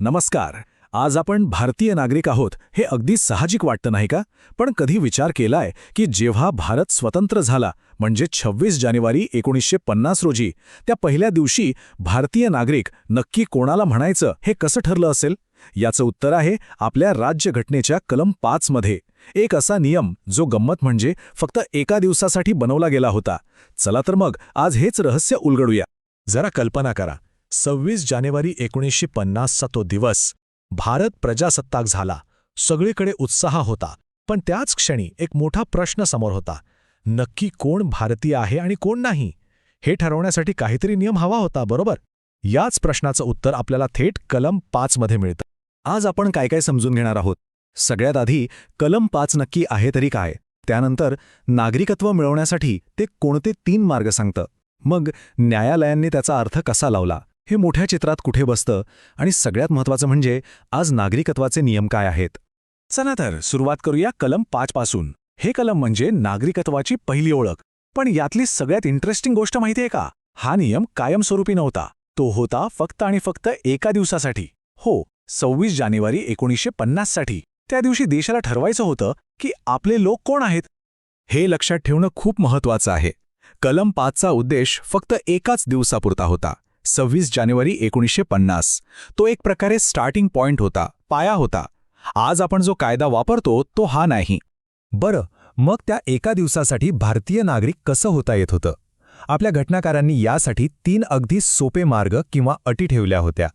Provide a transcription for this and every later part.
नमस्कार. आज आपण भारतीय नागरिक आहोत हे अगदी साहजिक वाटतं नाही का? पण कधी विचार केलाय की जेव्हा भारत स्वतंत्र झाला म्हणजे 26 जानेवारी एकोणीसशे पन्नास रोजी त्या पहिल्या दिवशी भारतीय नागरिक नक्की कोणाला म्हणायचं हे कसं ठरलं असेल? याचं उत्तर आहे आपल्या राज्यघटनेच्या कलम पाच मध्ये. एक असा नियम जो गंमत म्हणजे फक्त एका दिवसासाठी बनवला गेला होता. चला तर मग आज हेच रहस्य उलगडूया. जरा कल्पना करा. सव्वीस जानेवारी एकोणीसशे पन्नासचा तो दिवस. भारत प्रजासत्ताक झाला. सगळीकडे उत्साह होता. पण त्याच क्षणी एक मोठा प्रश्न समोर होता. नक्की कोण भारतीय आहे आणि कोण नाही? हे ठरवण्यासाठी काहीतरी नियम हवा होता बरोबर? याच प्रश्नाचं उत्तर आपल्याला थेट कलम पाचमध्ये मिळतं. आज आपण काय काय समजून घेणार आहोत? सगळ्यात आधी कलम पाच नक्की आहे तरी काय? त्यानंतर नागरिकत्व मिळवण्यासाठी ते कोणते तीन मार्ग सांगतं? मग न्यायालयांनी त्याचा अर्थ कसा लावला? हे मोठ्या चित्रात कुठे बसतं? आणि सगळ्यात महत्त्वाचं म्हणजे आज नागरिकत्वाचे नियम काय आहेत? चला तर सुरुवात करूया कलम पाच पासून. हे कलम म्हणजे नागरिकत्वाची पहिली ओळख. पण यातली सगळ्यात इंटरेस्टिंग गोष्ट माहितीये का? हा नियम कायमस्वरूपी नव्हता. तो होता फक्त आणि फक्त एका दिवसासाठी. हो सव्वीस जानेवारी एकोणीसशे पन्नाससाठी त्या दिवशी देशाला ठरवायचं होतं की आपले लोक कोण आहेत? हे लक्षात ठेवणं खूप महत्वाचं आहे. कलम पाचचा उद्देश फक्त एकाच दिवसापुरता होता. सव्वीस जानेवारी एकोणीसशे पन्नास. तो एक प्रकारे स्टार्टिंग पॉइंट होता पाया होता. आज आपण जो कायदा वापरतो तो हा नाही. बरं मग त्या एका दिवसासाठी भारतीय नागरिक कसं होता येत होतं? आपल्या घटनाकारांनी यासाठी तीन अगदी सोपे मार्ग किंवा अटी ठेवल्या होत्या.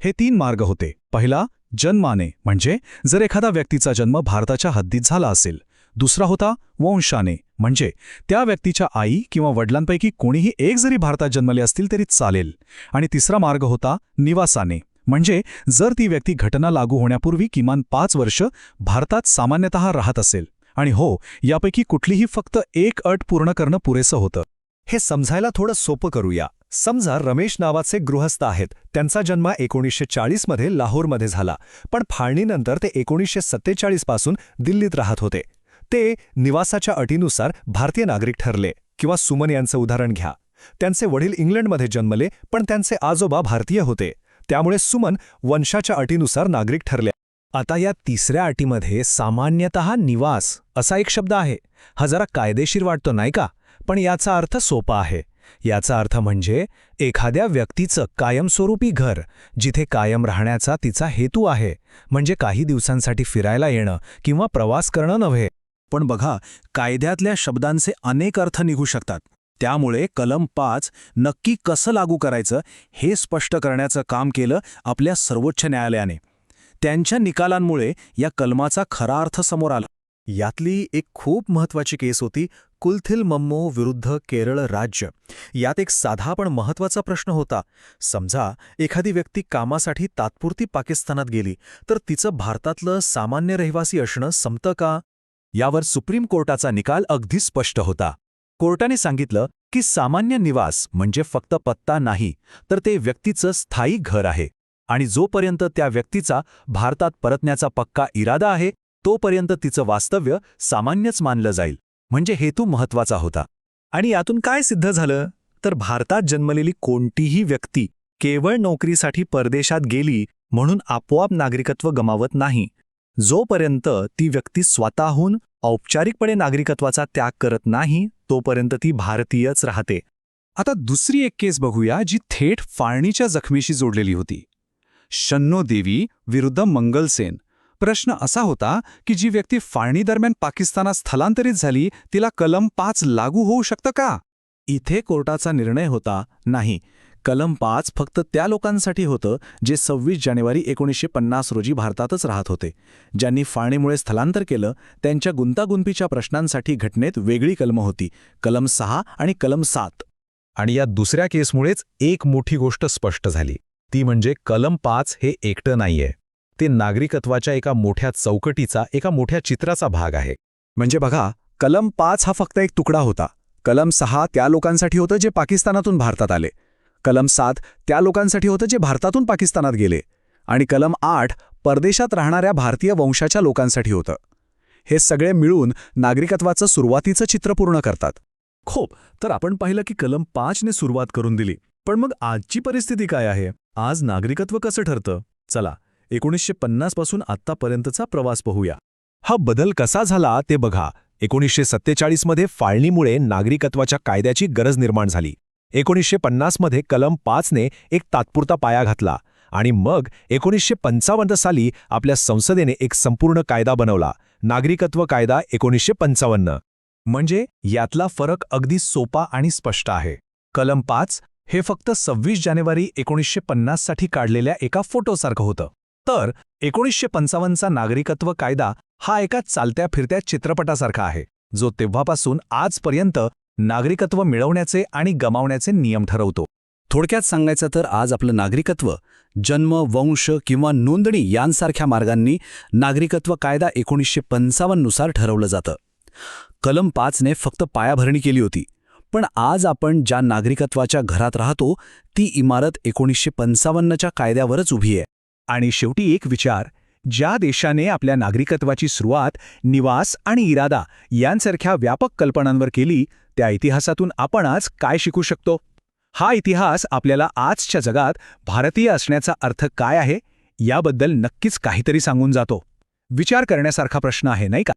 हे तीन मार्ग होते. पहिला जन्माने म्हणजे जर एखादा व्यक्तीचा जन्म भारताच्या हद्दीत झाला असेल दुसरा होता वंशाने. म्हणजे त्या व्यक्तीच्या आई किंवा वडिलांपैकी कोणीही एक जरी भारतात जन्मले असतील तरी चालेल. आणि तिसरा मार्ग होता निवासाने. म्हणजे जर ती व्यक्ती घटना लागू होण्यापूर्वी किमान पाच वर्ष भारतात सामान्यतः राहत असेल. आणि हो यापैकी कुठलीही फक्त एक अट पूर्ण करणं पुरेसं होतं. हे समजायला थोडं सोपं करूया. समजा रमेश नावाचे गृहस्थ आहेत. त्यांचा जन्म एकोणीसशे चाळीसमध्ये लाहोरमध्ये झाला. पण फाळणीनंतर ते एकोणीसशे सत्तेचाळीसपासून दिल्लीत राहत होते. ते निवासाच्या अटीनुसार भारतीय नागरिक ठरले. किंवा सुमन यांचं उदाहरण घ्या. त्यांचे वडील इंग्लंडमध्ये जन्मले पण त्यांचे आजोबा भारतीय होते. त्यामुळे सुमन वंशाच्या अटीनुसार नागरिक ठरले आता या तिसऱ्या अटीमध्ये सामान्यतः निवास असा एक शब्द आहे. हा जरा कायदेशीर वाटतो नाही का? पण याचा अर्थ सोपा आहे. याचा अर्थ म्हणजे एखाद्या व्यक्तीचं कायमस्वरूपी घर जिथे कायम राहण्याचा तिचा हेतू आहे म्हणजे काही दिवसांसाठी फिरायला येणं किंवा प्रवास करणं नव्हे. पण बघा कायद्यातल्या शब्दांचे अनेक अर्थ निघू शकतात. त्यामुळे कलम पाच नक्की कसं लागू करायचं हे स्पष्ट करण्याचं काम केलं आपल्या सर्वोच्च न्यायालयाने. त्यांच्या निकालांमुळे या कलमाचा खरा अर्थ समोर आला. यातली एक खूप महत्वाची केस होती कुलथिल मम्मो विरुद्ध केरळ राज्य. यात एक साधा पण महत्त्वाचा प्रश्न होता. समजा एखादी व्यक्ती कामासाठी तात्पुरती पाकिस्तानात गेली तर तिचं भारतातलं सामान्य रहिवासी असणं संपतं का? यावर सुप्रीम कोर्टाचा निकाल अगदी स्पष्ट होता. कोर्टाने सांगितलं की सामान्य निवास म्हणजे फक्त पत्ता नाही तर ते व्यक्तीचं स्थायी घर आहे. आणि जोपर्यंत त्या व्यक्तीचा भारतात परतण्याचा पक्का इरादा आहे तोपर्यंत तिचं वास्तव्य सामान्यच मानलं जाईल म्हणजे हेतू महत्त्वाचा होता. आणि यातून काय सिद्ध झालं? तर भारतात जन्मलेली कोणतीही व्यक्ती केवळ नोकरीसाठी परदेशात गेली म्हणून आपोआप नागरिकत्व गमावत नाही. जोपर्यंत ती व्यक्ती स्वतःहून औपचारिकपणे नागरिकत्वाचा त्याग करत नाही तोपर्यंत ती भारतीयच राहते. आता दुसरी एक केस बघूया जी थेट फाळणीच्या जखमीशी जोडलेली होती. शन्नो देवी विरुद्ध मंगलसेन प्रश्न असा होता की जी व्यक्ती फाळणीदरम्यान पाकिस्तानात स्थलांतरित झाली तिला कलम पाच लागू होऊ शकतं का? इथे कोर्टाचा निर्णय होता नाही. कलम पाच फक्त त्या लोकांसाठी होतं जे सव्वीस जानेवारी एकोणीसशे पन्नास रोजी भारतातच राहत होते. ज्यांनी फाळणीमुळे स्थलांतर केलं त्यांच्या गुंतागुंतीच्या प्रश्नांसाठी घटनेत वेगळी कलम होती कलम सहा आणि कलम सात. आणि या दुसऱ्या केसमुळेच एक मोठी गोष्ट स्पष्ट झाली. ती म्हणजे कलम पाच हे एकटं नाहीये. ते नागरिकत्वाच्या एका मोठ्या चौकटीचा एका मोठ्या चित्राचा भाग आहे. म्हणजे बघा कलम पाच हा फक्त एक तुकडा होता. कलम सहा त्या लोकांसाठी होतं जे पाकिस्तानातून भारतात आले. कलम सात त्या लोकांसाठी होतं जे भारतातून पाकिस्तानात गेले. आणि कलम आठ परदेशात राहणाऱ्या भारतीय वंशाच्या लोकांसाठी होतं. हे सगळे मिळून नागरिकत्वाचं सुरुवातीचं चित्र पूर्ण करतात. खूप. तर आपण पाहिलं की कलम पाचने सुरुवात करून दिली. पण मग आजची परिस्थिती काय आहे? आज नागरिकत्व कसं ठरतं? चला एकोणीसशे पन्नासपासून आत्तापर्यंतचा प्रवास पाहूया. हा बदल कसा झाला ते बघा. एकोणीसशे सत्तेचाळीसमध्ये फाळणीमुळे नागरिकत्वाच्या कायद्याची गरज निर्माण झाली. एकोणीसशे पन्नासमध्ये कलम पाचने एक तात्पुरता पाया घातला आणि मग एकोणीसशे पंचावन्न साली आपल्या संसदेने एक संपूर्ण कायदा बनवला. नागरिकत्व कायदा एकोणीसशे पंचावन्न. म्हणजे यातला फरक अगदी सोपा आणि स्पष्ट आहे. कलम पाच हे फक्त सव्वीस जानेवारी एकोणीसशे पन्नाससाठी काढलेल्या एका फोटोसारखं होतं. तर एकोणीसशे पंचावन्नचा नागरिकत्व कायदा हा एका चालत्या फिरत्या चित्रपटासारखा आहे जो तेव्हापासून आजपर्यंत नागरिकत्व मिळवण्याचे आणि गमावण्याचे नियम ठरवतो. थोडक्यात सांगायचं तर आज आपलं नागरिकत्व जन्म वंश किंवा नोंदणी यांसारख्या मार्गांनी नागरिकत्व कायदा एकोणीसशे पंचावन्ननुसार ठरवलं जातं. कलम पाचने फक्त पायाभरणी केली होती. पण आज आपण ज्या नागरिकत्वाच्या घरात राहतो ती इमारत एकोणीसशे पंचावन्नच्या कायद्यावरच उभी आहे. आणि शेवटी एक विचार ज्या देशाने आपल्या नागरिकत्वाची सुरुवात निवास आणि इरादा यांसारख्या व्यापक कल्पनांवर केली त्या इतिहासातून आपण आज काय शिकू शकतो? हा इतिहास आपल्याला आजच्या जगात भारतीय असण्याचा अर्थ काय आहे याबद्दल नक्कीच काहीतरी सांगून जातो. विचार करण्यासारखा प्रश्न आहे नाही का?